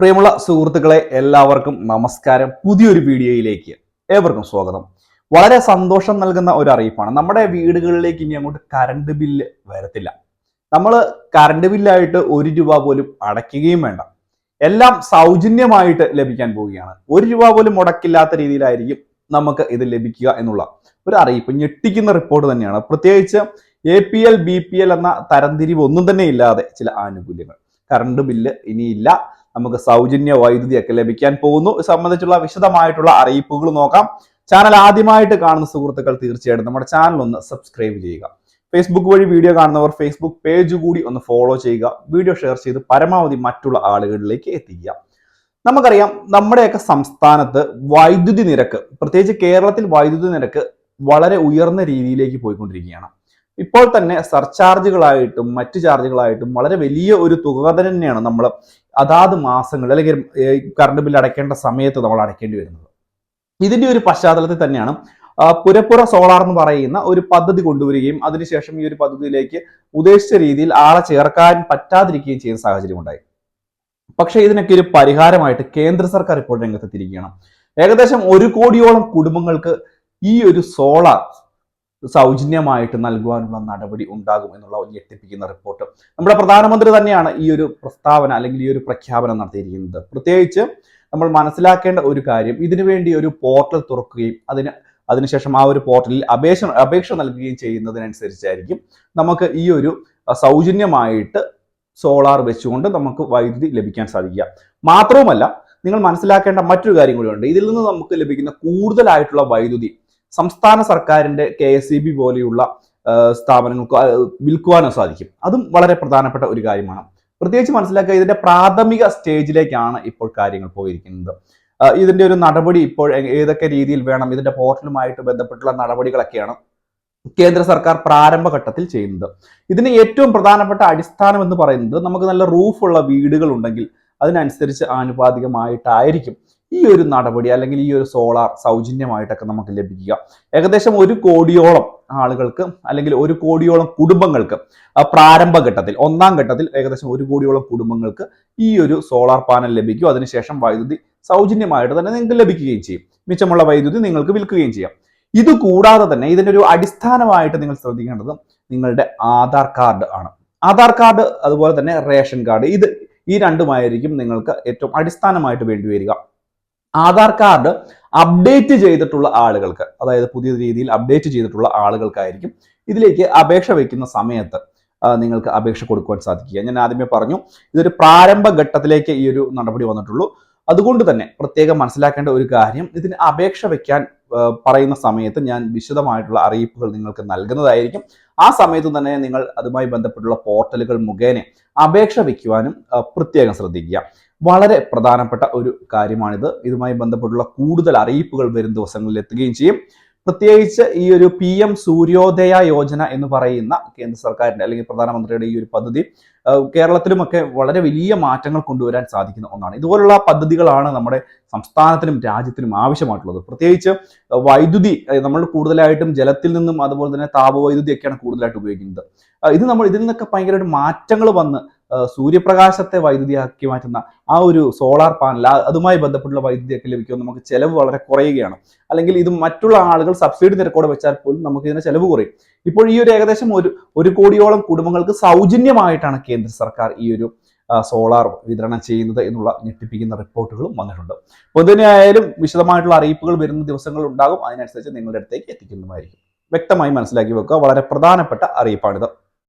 പ്രിയമുള്ള സുഹൃത്തുക്കളെ എല്ലാവർക്കും നമസ്കാരം. പുതിയൊരു വീഡിയോയിലേക്ക് ഏവർക്കും സ്വാഗതം. വളരെ സന്തോഷം നൽകുന്ന ഒരു അറിയിപ്പാണ്. നമ്മുടെ വീടുകളിലേക്ക് ഇനി അങ്ങോട്ട് കറണ്ട് ബില്ല് വരത്തില്ല. നമ്മൾ കറണ്ട് ബില്ലായിട്ട് ഒരു രൂപ പോലും അടയ്ക്കുകയും വേണ്ട. എല്ലാം സൗജന്യമായിട്ട് ലഭിക്കാൻ പോവുകയാണ്. ഒരു രൂപ പോലും മുടക്കില്ലാത്ത രീതിയിലായിരിക്കും നമുക്ക് ഇത് ലഭിക്കുക എന്നുള്ള ഒരു അറിയിപ്പ് ഞെട്ടിക്കുന്ന റിപ്പോർട്ട് തന്നെയാണ്. പ്രത്യേകിച്ച് A P L B P L എന്ന തരംതിരിവ് ഒന്നും തന്നെ ഇല്ലാതെ ചില ആനുകൂല്യങ്ങൾ. കറണ്ട് ബില്ല് ഇനിയില്ല നമുക്ക് സൗജന്യ വൈദ്യുതിയൊക്കെ ലഭിക്കാൻ പോകുന്നു. സംബന്ധിച്ചുള്ള വിശദമായിട്ടുള്ള അറിയിപ്പുകൾ നോക്കാം. ചാനൽ ആദ്യമായിട്ട് കാണുന്ന സുഹൃത്തുക്കൾ തീർച്ചയായിട്ടും നമ്മുടെ ചാനൽ ഒന്ന് സബ്സ്ക്രൈബ് ചെയ്യുക. ഫേസ്ബുക്ക് വഴി വീഡിയോ കാണുന്നവർ ഫേസ്ബുക്ക് പേജ് കൂടി ഒന്ന് ഫോളോ ചെയ്യുക. വീഡിയോ ഷെയർ ചെയ്ത് പരമാവധി മറ്റുള്ള ആളുകളിലേക്ക് എത്തിക്കുക. നമുക്കറിയാം നമ്മുടെയൊക്കെ സംസ്ഥാനത്ത് വൈദ്യുതി നിരക്ക് പ്രത്യേകിച്ച് കേരളത്തിൽ വൈദ്യുതി നിരക്ക് വളരെ ഉയർന്ന രീതിയിലേക്ക് പോയിക്കൊണ്ടിരിക്കുകയാണ്. ഇപ്പോൾ തന്നെ സർചാർജുകളായിട്ടും മറ്റു ചാർജുകളായിട്ടും വളരെ വലിയ ഒരു തുക തന്നെയാണ് നമ്മൾ അതാത് മാസങ്ങൾ അല്ലെങ്കിൽ കറണ്ട് ബില്ല് അടയ്ക്കേണ്ട സമയത്ത് നമ്മൾ അടയ്ക്കേണ്ടി വരുന്നത്. ഇതിന്റെ ഒരു പശ്ചാത്തലത്തിൽ തന്നെയാണ് പുരപ്പുറ സോളാർ എന്ന് പറയുന്ന ഒരു പദ്ധതി കൊണ്ടുവരികയും അതിനുശേഷം ഈ ഒരു പദ്ധതിയിലേക്ക് ഉദ്ദേശിച്ച രീതിയിൽ ആളെ ചേർക്കാൻ പറ്റാതിരിക്കുകയും ചെയ്യുന്ന സാഹചര്യം ഉണ്ടായി. പക്ഷെ ഇതിനൊക്കെ ഒരു പരിഹാരമായിട്ട് കേന്ദ്ര സർക്കാർ ഇപ്പോൾ രംഗത്തെത്തിയിരിക്കുകയാണ്. ഏകദേശം ഒരു കോടിയോളം കുടുംബങ്ങൾക്ക് ഈ ഒരു സോളാർ സൗജന്യമായിട്ട് നൽകുവാനുള്ള നടപടി ഉണ്ടാകും എന്നുള്ള ഞെട്ടിപ്പിക്കുന്ന റിപ്പോർട്ട്. നമ്മുടെ പ്രധാനമന്ത്രി തന്നെയാണ് ഈ ഒരു പ്രസ്താവന അല്ലെങ്കിൽ ഈ ഒരു പ്രഖ്യാപനം നടത്തിയിരിക്കുന്നത്. പ്രത്യേകിച്ച് നമ്മൾ മനസ്സിലാക്കേണ്ട ഒരു കാര്യം ഇതിനുവേണ്ടി ഒരു പോർട്ടൽ തുറക്കുകയും അതിന് അതിനുശേഷം ആ ഒരു പോർട്ടലിൽ അപേക്ഷ അപേക്ഷ നൽകുകയും ചെയ്യുന്നതിനനുസരിച്ചായിരിക്കും നമുക്ക് ഈ ഒരു സൗജന്യമായിട്ട് സോളാർ വെച്ചുകൊണ്ട് നമുക്ക് വൈദ്യുതി ലഭിക്കാൻ സാധിക്കുക. മാത്രവുമല്ല നിങ്ങൾ മനസ്സിലാക്കേണ്ട മറ്റൊരു കാര്യം കൂടി ഉണ്ട് ഇതിൽ നിന്ന് നമുക്ക് ലഭിക്കുന്ന കൂടുതലായിട്ടുള്ള വൈദ്യുതി സംസ്ഥാന സർക്കാരിന്റെ കെ എസ് ഇ ബി പോലെയുള്ള സ്ഥാപനങ്ങൾക്ക് വിൽക്കുവാനോ സാധിക്കും. അതും വളരെ പ്രധാനപ്പെട്ട ഒരു കാര്യമാണ്. പ്രത്യേകിച്ച് മനസ്സിലാക്കുക ഇതിന്റെ പ്രാഥമിക സ്റ്റേജിലേക്കാണ് ഇപ്പോൾ കാര്യങ്ങൾ പോയിരിക്കുന്നത്. ഇതിന്റെ ഒരു നടപടി ഇപ്പോൾ ഏതൊക്കെ രീതിയിൽ വേണം ഇതിന്റെ പോർട്ടലുമായിട്ട് ബന്ധപ്പെട്ടുള്ള നടപടികളൊക്കെയാണ് കേന്ദ്ര സർക്കാർ പ്രാരംഭഘട്ടത്തിൽ ചെയ്യുന്നത്. ഇതിന് ഏറ്റവും പ്രധാനപ്പെട്ട അടിസ്ഥാനം എന്ന് പറയുന്നത് നമുക്ക് നല്ല റൂഫുള്ള വീടുകൾ ഉണ്ടെങ്കിൽ അതിനനുസരിച്ച് ആനുപാതികമായിട്ടായിരിക്കും ഈ ഒരു നടപടി അല്ലെങ്കിൽ ഈ ഒരു സോളാർ സൗജന്യമായിട്ടൊക്കെ നമുക്ക് ലഭിക്കുക. ഏകദേശം ഒരു കോടിയോളം ആളുകൾക്ക് അല്ലെങ്കിൽ ഒരു കോടിയോളം കുടുംബങ്ങൾക്ക് ആ പ്രാരംഭഘട്ടത്തിൽ ഒന്നാം ഘട്ടത്തിൽ ഏകദേശം ഒരു കോടിയോളം കുടുംബങ്ങൾക്ക് ഈ ഒരു സോളാർ പാനൽ ലഭിക്കും. അതിനുശേഷം വൈദ്യുതി സൗജന്യമായിട്ട് തന്നെ നിങ്ങൾക്ക് ലഭിക്കുകയും ചെയ്യും. മിച്ചമുള്ള വൈദ്യുതി നിങ്ങൾക്ക് വിൽക്കുകയും ചെയ്യാം. ഇത് കൂടാതെ തന്നെ ഇതിന്റെ ഒരു അടിസ്ഥാനമായിട്ട് നിങ്ങൾ ശ്രദ്ധിക്കേണ്ടത് നിങ്ങളുടെ ആധാർ കാർഡ് ആണ്. ആധാർ കാർഡ് അതുപോലെ തന്നെ റേഷൻ കാർഡ് ഇത് ഈ രണ്ടുമായിരിക്കും നിങ്ങൾക്ക് ഏറ്റവും അടിസ്ഥാനമായിട്ട് വേണ്ടി വരിക. ആധാർ കാർഡ് അപ്ഡേറ്റ് ചെയ്തിട്ടുള്ള ആളുകൾക്ക് അതായത് പുതിയ രീതിയിൽ അപ്ഡേറ്റ് ചെയ്തിട്ടുള്ള ആളുകൾക്കായിരിക്കും ഇതിലേക്ക് അപേക്ഷ വയ്ക്കുന്ന സമയത്ത് നിങ്ങൾക്ക് അപേക്ഷ കൊടുക്കുവാൻ സാധിക്കുക. ഞാൻ ആദ്യമേ പറഞ്ഞു ഇതൊരു പ്രാരംഭ ഘട്ടത്തിലേക്ക് ഈ ഒരു നടപടി വന്നിട്ടുള്ളൂ. അതുകൊണ്ട് തന്നെ പ്രത്യേകം മനസ്സിലാക്കേണ്ട ഒരു കാര്യം ഇതിന് അപേക്ഷ വയ്ക്കാൻ പറയുന്ന സമയത്ത് ഞാൻ വിശദമായിട്ടുള്ള അറിയിപ്പുകൾ നിങ്ങൾക്ക് നൽകുന്നതായിരിക്കും. ആ സമയത്ത് തന്നെ നിങ്ങൾ അതുമായി ബന്ധപ്പെട്ടുള്ള പോർട്ടലുകൾ മുഖേന അപേക്ഷ വയ്ക്കുവാനും പ്രത്യേകം ശ്രദ്ധിക്കുക. വളരെ പ്രധാനപ്പെട്ട ഒരു കാര്യമാണിത്. ഇതുമായി ബന്ധപ്പെട്ടുള്ള കൂടുതൽ അറിയിപ്പുകൾ വരും ദിവസങ്ങളിൽ എത്തുകയും ചെയ്യും. പ്രത്യേകിച്ച് ഈ ഒരു പി എം സൂര്യോദയ യോജന എന്ന് പറയുന്ന കേന്ദ്ര സർക്കാരിന്റെ അല്ലെങ്കിൽ പ്രധാനമന്ത്രിയുടെ ഈ ഒരു പദ്ധതി കേരളത്തിലുമൊക്കെ വളരെ വലിയ മാറ്റങ്ങൾ കൊണ്ടുവരാൻ സാധിക്കുന്ന ഒന്നാണ്. ഇതുപോലുള്ള പദ്ധതികളാണ് നമ്മുടെ സംസ്ഥാനത്തിനും രാജ്യത്തിനും ആവശ്യമായിട്ടുള്ളത്. പ്രത്യേകിച്ച് വൈദ്യുതി നമ്മൾ കൂടുതലായിട്ടും ജലത്തിൽ നിന്നും അതുപോലെ തന്നെ താപവൈദ്യുതി ഒക്കെയാണ് കൂടുതലായിട്ട് ഉപയോഗിക്കുന്നത്. ഇത് നമ്മൾ ഇതിൽ നിന്നൊക്കെ ഭയങ്കരമായിട്ട് മാറ്റങ്ങൾ വന്ന് സൂര്യപ്രകാശത്തെ വൈദ്യുതിയാക്കി മാറ്റുന്ന ആ ഒരു സോളാർ പാനൽ അതുമായി ബന്ധപ്പെട്ടുള്ള വൈദ്യുതിയൊക്കെ ലഭിക്കുമ്പോൾ നമുക്ക് ചെലവ് വളരെ കുറയുകയാണ്. അല്ലെങ്കിൽ ഇത് മറ്റുള്ള ആളുകൾ സബ്സിഡി നിരക്കോടെ വെച്ചാൽ പോലും നമുക്ക് ഇതിന് ചെലവ് കുറയും. ഇപ്പോൾ ഈ ഒരു ഏകദേശം ഒരു ഒരു കോടിയോളം കുടുംബങ്ങൾക്ക് സൗജന്യമായിട്ടാണ് കേന്ദ്ര സർക്കാർ ഈ ഒരു സോളാർ വിതരണം ചെയ്യുന്നത് എന്നുള്ള ഞെട്ടിപ്പിക്കുന്ന റിപ്പോർട്ടുകളും വന്നിട്ടുണ്ട്. പൊതുവെയായാലും വിശദമായിട്ടുള്ള അറിയിപ്പുകൾ വരുന്ന ദിവസങ്ങൾ ഉണ്ടാകും. അതിനനുസരിച്ച് നിങ്ങളുടെ അടുത്തേക്ക് എത്തിക്കുന്നതായിരിക്കും വ്യക്തമായി മനസ്സിലാക്കി വെക്കുക. വളരെ പ്രധാനപ്പെട്ട അറിയിപ്പാണിത്.